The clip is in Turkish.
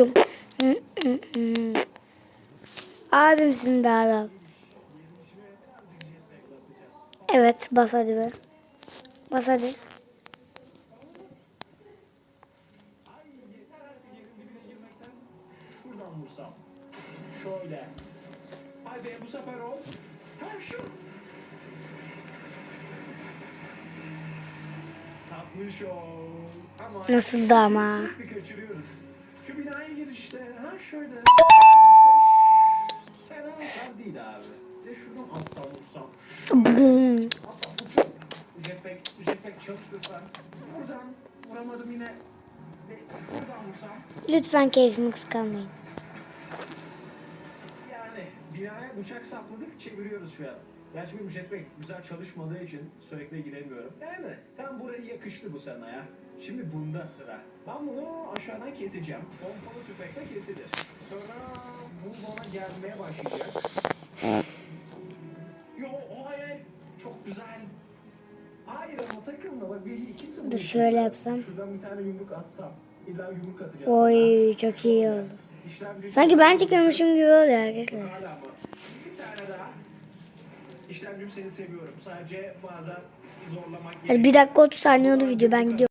Hı. Abimsin be adam. Evet bas hadi be. Bas hadi. Şöyle. Hadi bu sefer o. Ha şu. Tapmış o. Ama Şu binaya gir işte. Ha şöyle. Fena hasar değil abi. De şuradan alttan vursam. Hatta bu çok. Jetpack, jetpack çalıştırsa. Buradan vuramadım yine. Ve buradan vursam. Lütfen keyfimi kıskanmayın. Yani binaya bıçak sapladık çeviriyoruz şu an. Gerçi benim jetpack güzel çalışmadığı için sürekli gidemiyorum. Yani tam burayı yakıştı bu sana ya. Şimdi bunda sıra. Ben bunu aşağıdan keseceğim. Pompalı tüfekle kesilir. Sonra bu bana gelmeye başlayacak. Yo o hayal çok güzel. Hayır ama takılma bak bir bunu Dur şöyle yapsam. Şuradan bir tane yumruk atsam. İlla yumruk atacağız. Oy çok iyi oldu. İşlemci Sanki ben çıkıyormuşum gibi oluyor arkadaşlar. Hala mı? Bir tane daha. İşlemcim seni seviyorum. Sadece bazen zorlamak Hadi bir dakika 30 saniye oldu video ben gidiyorum.